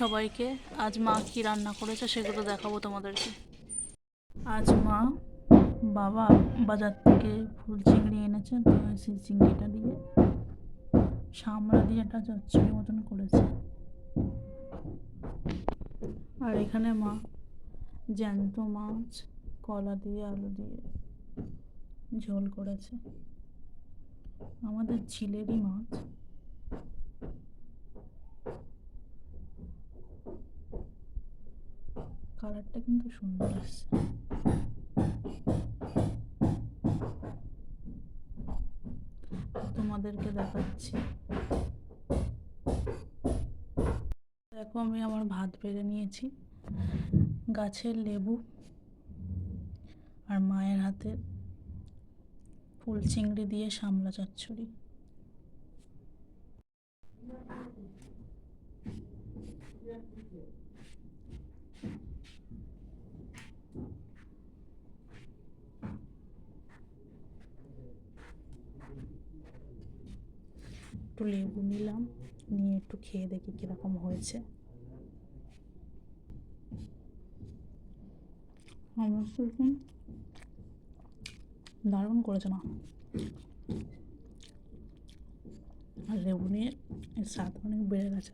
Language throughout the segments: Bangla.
সবাইকে। আজ মা কি রান্না করেছে সেগুলো দেখাবো তোমাদেরকে। আজ মা বাবা বাজার থেকে ফুল চিংড়ি এনেছে তো সেই চিংড়িটা দিয়ে সামলা দিয়ে একটা চচ্চড়ি মতন করেছে। আর এখানে মা জ্যান্ত মাছ, কলা দিয়ে, আলু দিয়ে ঝোল করেছে। আমাদের ঝিলেরই মাছ। কালারটা কিন্তু সুন্দর আসছে। তোমাদেরকে দেখাচ্ছি। দেখো আমি আমার ভাত বেড়ে নিয়েছি। গাছের লেবু আর মায়ের হাতে ফুল চিংড়ি দিয়ে সামলা চচ্চড়ি। একটু লেবু নিলাম, নিয়ে একটু খেয়ে দেখি কীরকম হয়েছে। আমার দারুণ করেছে না আর লেবু নিয়ে এর স্বাদ অনেক বেড়ে গেছে।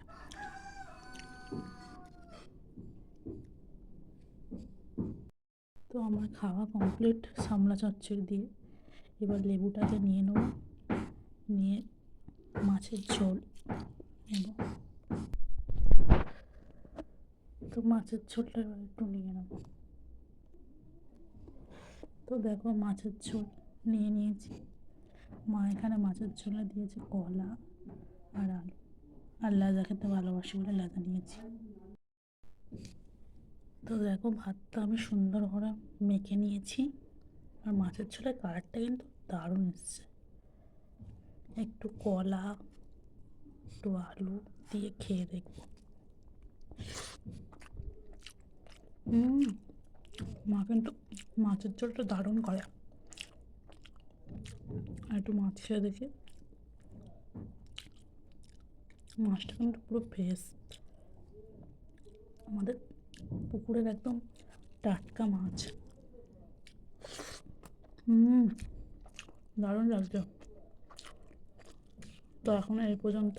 তো আমার খাওয়া কমপ্লিট সামলা চচ্চড়ি দিয়ে এবার লেবুটাকে নিয়ে নেব, নিয়ে মাছের ঝোল নেব। তো মাছের ঝোলটা একটু নিয়ে নেব। তো দেখো মাছের ঝোল নিয়ে নিয়েছি। মা এখানে মাছের ঝোলে দিয়েছে কলা আর আলু। আর লেজা খেতে ভালোবাসি বলে লেজা নিয়েছি। তো দেখো ভাতটা আমি সুন্দর করে মেখে নিয়েছি। আর মাছের ঝোলের কালারটা কিন্তু দারুণ এসছে। একটু কলা, একটু আলু দিয়ে খেয়ে দেখব। মা কিন্তু মাছের ঝোলটা দারুণ করে। একটু মাছ খেয়ে দেখি। মাছটা কিন্তু পুরো ফ্রেশ আমাদের পুকুরের একদম টাটকা মাছ। হুম দারুণ লাগছে। তো এখন এই পর্যন্ত।